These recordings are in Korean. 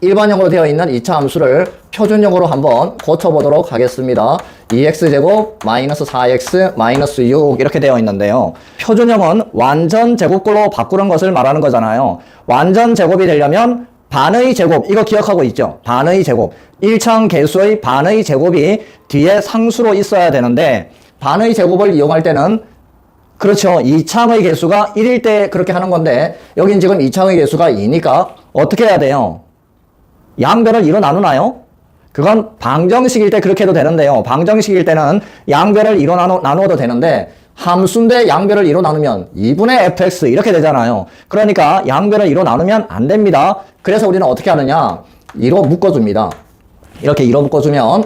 일반형으로 되어 있는 2차 함수를 표준형으로 한번 고쳐보도록 하겠습니다. 2x제곱 마이너스 4x 마이너스 6 이렇게 되어 있는데요. 표준형은 완전 제곱꼴로 바꾸는 것을 말하는 거잖아요. 완전 제곱이 되려면 반의 제곱 이거 기억하고 있죠? 반의 제곱 1차항 개수의 반의 제곱이 뒤에 상수로 있어야 되는데 반의 제곱을 이용할 때는 그렇죠. 2차의 개수가 1일 때 그렇게 하는 건데 여긴 지금 2차의 개수가 2니까 어떻게 해야 돼요? 양변을 2로 나누나요? 그건 방정식일 때 그렇게 해도 되는데요. 방정식일 때는 양변을 2로 나누, 나누어도 되는데 함수인데 양변을 2로 나누면 2분의 fx 이렇게 되잖아요. 그러니까 양변을 2로 나누면 안 됩니다. 그래서 우리는 어떻게 하느냐? 2로 묶어줍니다. 이렇게 2로 묶어주면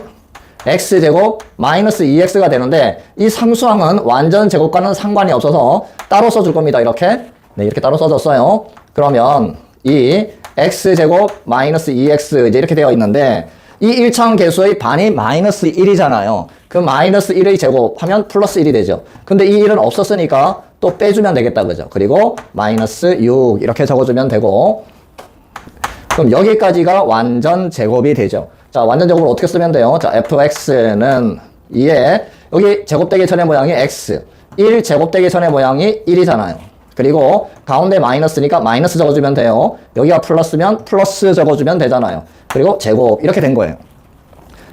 x제곱 마이너스 2x가 되는데 이 상수항은 완전 제곱과는 상관이 없어서 따로 써줄 겁니다. 이렇게 네 이렇게 따로 써줬어요. 그러면 이 x제곱 마이너스 2x 이제 이렇게 되어 있는데 이 1차항 개수의 반이 마이너스 1이잖아요. 그 마이너스 1의 제곱 하면 플러스 1이 되죠. 근데 이 1은 없었으니까 또 빼주면 되겠다 그죠. 그리고 마이너스 6 이렇게 적어주면 되고 그럼 여기까지가 완전 제곱이 되죠. 자, 완전 제곱을 어떻게 쓰면 돼요? 자, fx는 2에 여기 제곱되기 전의 모양이 x, 1 제곱되기 전의 모양이 1이잖아요. 그리고 가운데 마이너스니까 마이너스 적어주면 돼요. 여기가 플러스면 플러스 적어주면 되잖아요. 그리고 제곱 이렇게 된 거예요.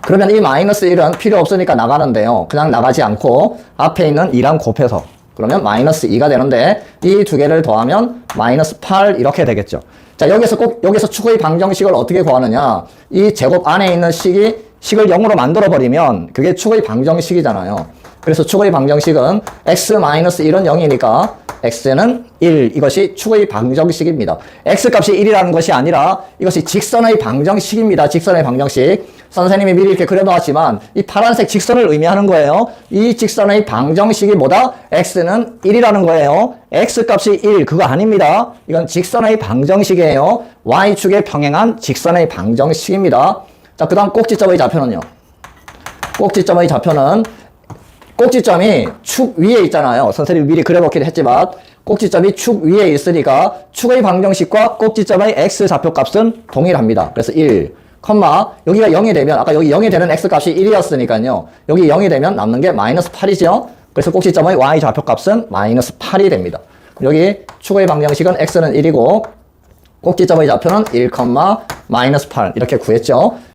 그러면 이 마이너스 1은 필요 없으니까 나가는데요. 그냥 나가지 않고 앞에 있는 2랑 곱해서 그러면 마이너스 2가 되는데 이 두 개를 더하면 마이너스 8 이렇게 되겠죠. 자 여기서 꼭 여기서 축의 방정식을 어떻게 구하느냐 이 제곱 안에 있는 식이 식을 0으로 만들어 버리면 그게 축의 방정식이잖아요. 그래서 축의 방정식은 x-1은 0이니까 x는 1 이것이 축의 방정식입니다. x 값이 1이라는 것이 아니라 이것이 직선의 방정식입니다. 직선의 방정식. 선생님이 미리 이렇게 그려놓았지만 이 파란색 직선을 의미하는 거예요. 이 직선의 방정식이 뭐다? x는 1이라는 거예요. x 값이 1 그거 아닙니다. 이건 직선의 방정식이에요. y축에 평행한 직선의 방정식입니다. 자, 그 다음 꼭지점의 좌표는요. 꼭지점의 좌표는 꼭지점이 축 위에 있잖아요. 선생님이 미리 그려놓긴 했지만 꼭지점이 축 위에 있으니까 축의 방정식과 꼭지점의 x 좌표값은 동일합니다. 그래서 1, 컴마 여기가 0이 되면 아까 여기 0이 되는 x 값이 1이었으니까요. 여기 0이 되면 남는 게 마이너스 8이죠. 그래서 꼭지점의 y 좌표값은 마이너스 8이 됩니다. 여기 축의 방정식은 x는 1이고 꼭지점의 좌표는 1, 마이너스 8 이렇게 구했죠.